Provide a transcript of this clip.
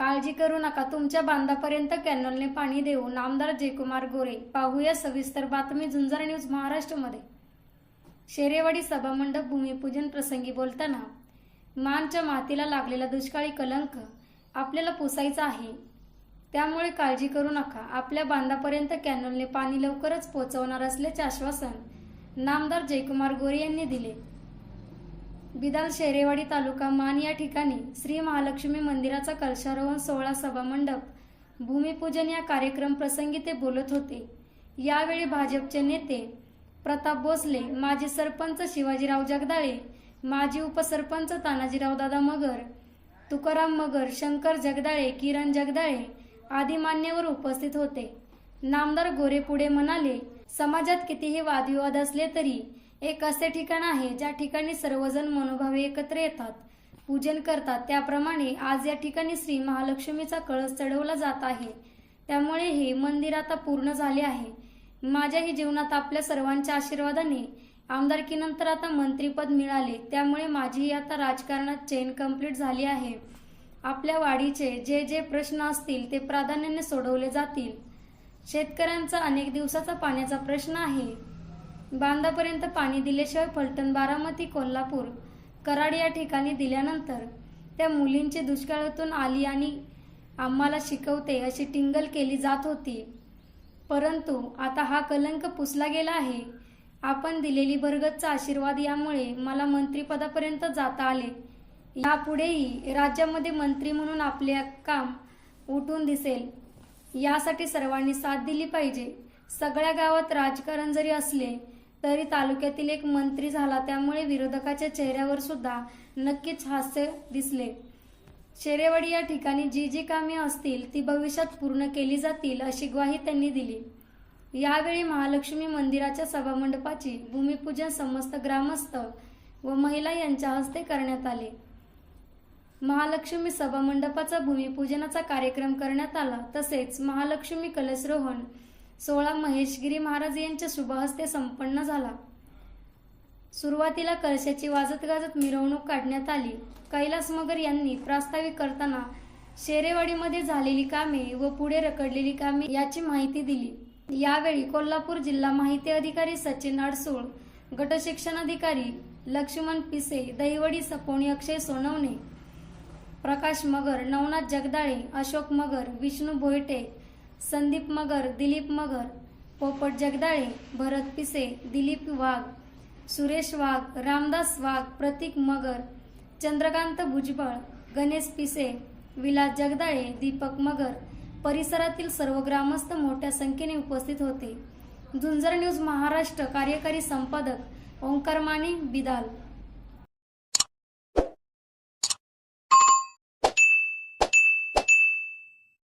काळजी करू नका. तुमच्या बांधापर्यंत कॅनलने पाणी देऊ. नामदार जयकुमार गोरे पाहूया सविस्तर बातमी झुंजार न्यूज महाराष्ट्रमध्ये. शेरेवाडी सभामंडप भूमिपूजन प्रसंगी बोलताना मानच्या मातीला लागलेला दुष्काळी कलंक आपल्याला पुसायचा आहे. त्यामुळे काळजी करू नका. आपल्या बांधापर्यंत कॅनलने पाणी लवकरच पोहोचवणार असल्याचे आश्वासन नामदार जयकुमार गोरे यांनी दिले. बिदाल शेरेवाडी तालुका मान या ठिकाणी श्री महालक्ष्मी मंदिराचा कलशारोहण सोहळा सभामंडप भूमिपूजन या कार्यक्रम प्रसंगी ते बोलत होते. यावेळी भाजपचे नेते प्रताप भोसले माजी सरपंच शिवाजीराव जगदाळे माजी उपसरपंच तानाजीराव दादा मगर तुकाराम मगर शंकर जगदाळे किरण जगदाळे आदी मान्यवर उपस्थित होते. नामदार गोरेपुडे म्हणाले समाजात कितीही वादविवाद असले तरी एक असे ठिकाण आहे ज्या ठिकाणी सर्वजण मनोभावे एकत्र येतात पूजन करतात. त्याप्रमाणे आज या ठिकाणी श्री महालक्ष्मीचा कळस चढवला जात आहे. त्यामुळे हे मंदिर आता पूर्ण झाले आहे. माझ्याही जीवनात आपल्या सर्वांच्या आशीर्वादाने आमदारकीनंतर आता मंत्रीपद मिळाले. त्यामुळे माझीही आता राजकारणात चेन कंप्लीट झाली आहे. आपल्या वाढीचे जे जे प्रश्न असतील ते प्राधान्याने सोडवले जातील. शेतकऱ्यांचा अनेक दिवसाचा पाण्याचा प्रश्न आहे. बांधापर्यंत पाणी दिल्याशिवाय फलटण बारामती कोल्हापूर कराड या ठिकाणी दिल्यानंतर त्या मुलींची दुष्काळातून आली आणि आम्हाला शिकवते अशी टिंगल केली जात होती. परंतु आता हा कलंक पुसला गेला आहे. आपण दिलेली भरगतचा आशीर्वाद यामुळे मला मंत्रिपदापर्यंत जाता आले. यापुढेही राज्यामध्ये मंत्री म्हणून आपले काम उठून दिसेल. यासाठी सर्वांनी साथ दिली पाहिजे. सगळ्या गावात राजकारण जरी असले तरी तालुक्यातील एक मंत्री झाला. त्यामुळे विरोधकाच्या चेहऱ्यावर सुद्धा नक्कीच हास्य दिसले. शेरेवाडी या ठिकाणी जी जी कामे असतील ती भविष्यात पूर्ण केली जातील अशी ग्वाही त्यांनी दिली. यावेळी महालक्ष्मी मंदिराच्या सभामंडपाची भूमिपूजन समस्त ग्रामस्थ व महिला यांच्या हस्ते करण्यात आले. महालक्ष्मी सभामंडपाचा भूमिपूजनाचा कार्यक्रम करण्यात आला. तसेच महालक्ष्मी कलशरोहण सोळा महेशगिरी महाराज यांच्या शुभहस्ते संपन्न झाला. सुरुवातीला कळशाची वाजत गाजत मिरवणूक काढण्यात आली. कैलास मगर यांनी प्रास्ताविक करताना शेरेवाडीमध्ये झालेली कामे व पुढे रखडलेली कामे याची माहिती दिली. यावेळी कोल्हापूर जिल्हा माहिती अधिकारी सचिन अडसूळ गटशिक्षणाधिकारी लक्ष्मण पिसे दहिवडी सपोणी अक्षय सोनवणे प्रकाश मगर नवनाथ जगदाळे अशोक मगर विष्णू भोयटे संदीप मगर दिलीप मगर पोपट जगदाळे भरत पिसे दिलीप वाघ सुरेश वाघ रामदास वाघ प्रतीक मगर चंद्रकांत भुजबळ गणेश पिसे विलास जगदाळे दीपक मगर परिसरातील सर्व ग्रामस्थ मोठ्या संख्येने उपस्थित होते. झुंजर न्यूज महाराष्ट्र कार्यकारी संपादक ओंकार माने बिदाल.